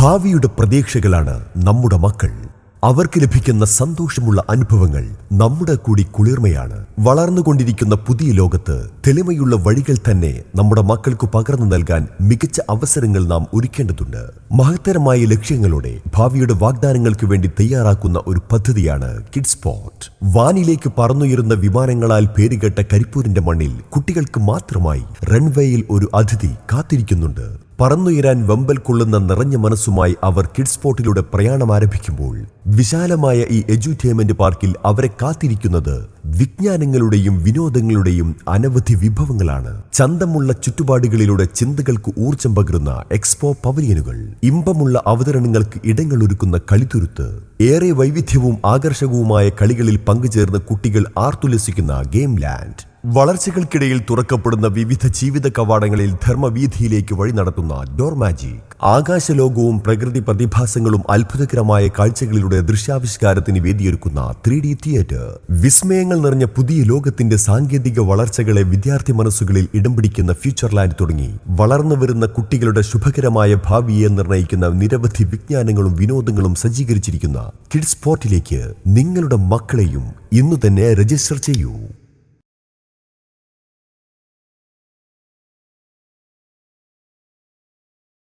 ഭാവിയുടെ പ്രതീക്ഷകളാണ് നമ്മുടെ മക്കൾ. അവർക്ക് ലഭിക്കുന്ന സന്തോഷമുള്ള അനുഭവങ്ങൾ നമ്മുടെ കൂടി കുളിർമയാണ്. വളർന്നുകൊണ്ടിരിക്കുന്ന പുതിയ ലോകത്ത് തെളിമയുള്ള വഴികൾ തന്നെ നമ്മുടെ മക്കൾക്ക് പകർന്നു നൽകാൻ മികച്ച അവസരങ്ങൾ നാം ഒരുക്കേണ്ടതുണ്ട്. മഹത്തരമായ ലക്ഷ്യങ്ങളോടെ ഭാവിയുടെ വാഗ്ദാനങ്ങൾക്ക് വേണ്ടി തയ്യാറാക്കുന്ന ഒരു പദ്ധതിയാണ് കിഡ്സ് പോർട്ട് വാനിലേക്ക് പറന്നുയരുന്ന വിമാനങ്ങളാൽ പേരുകേട്ട കരിപ്പൂരിന്റെ മണ്ണിൽ കുട്ടികൾക്ക് മാത്രമായി റൺവേയിൽ ഒരു അതിഥി കാത്തിരിക്കുന്നുണ്ട്. പറന്നുയരാൻ വെമ്പൽ കൊള്ളുന്ന നിറഞ്ഞ മനസ്സുമായി അവർ കിഡ്സ് സ്പോട്ടിലൂടെ പ്രയാണം ആരംഭിക്കുമ്പോൾ വിശാലമായ ഈ എഡ്യൂറ്റേമെന്റ് പാർക്കിൽ അവരെ കാത്തിരിക്കുന്നത് വിജ്ഞാനങ്ങളുടെയും വിനോദങ്ങളുടെയും അനവധി വിഭവങ്ങളാണ്. ചന്തമുള്ള ചുറ്റുപാടുകളിലൂടെ ചിന്തകൾക്ക് ഊർജം പകരുന്ന എക്സ്പോ പവലിയനുകൾ ഇമ്പമുള്ള അവതരണങ്ങൾക്ക് ഇടങ്ങൾ ഒരുക്കുന്ന കളിത്തുരുത്ത് ഏറെ വൈവിധ്യവും ആകർഷകവുമായ കളികളിൽ പങ്കുചേർന്ന് കുട്ടികൾ ആർത്തുലസിക്കുന്ന ഗെയിം ലാൻഡ്. വളർച്ചകൾക്കിടയിൽ തുറക്കപ്പെടുന്ന വിവിധ ജീവിത കവാടങ്ങളിൽ ധർമ്മവീഥിയിലേക്ക് വഴി നടത്തുന്ന ഡോർ മാജിക്. ആകാശലോകവും പ്രകൃതി പ്രതിഭാസങ്ങളും അത്ഭുതകരമായ കാഴ്ചകളിലൂടെ ദൃശ്യാവിഷ്കാരത്തിന് വേദിയൊരുക്കുന്ന ത്രീ ഡി തിയേറ്റർ. വിസ്മയങ്ങൾ നിറഞ്ഞ പുതിയ ലോകത്തിന്റെ സാങ്കേതിക വളർച്ചകളെ വിദ്യാർത്ഥി മനസ്സുകളിൽ ഇടം പിടിക്കുന്ന ഫ്യൂച്ചർ ലാൻഡ് തുടങ്ങി. വളർന്നു വരുന്ന കുട്ടികളുടെ ശുഭകരമായ ഭാവിയെ നിർണയിക്കുന്ന നിരവധി വിജ്ഞാനങ്ങളും വിനോദങ്ങളും സജ്ജീകരിച്ചിരിക്കുന്ന കിഡ്സ് പോർട്ടിലേക്ക് നിങ്ങളുടെ മക്കളെയും ഇന്നു തന്നെ രജിസ്റ്റർ ചെയ്യൂ.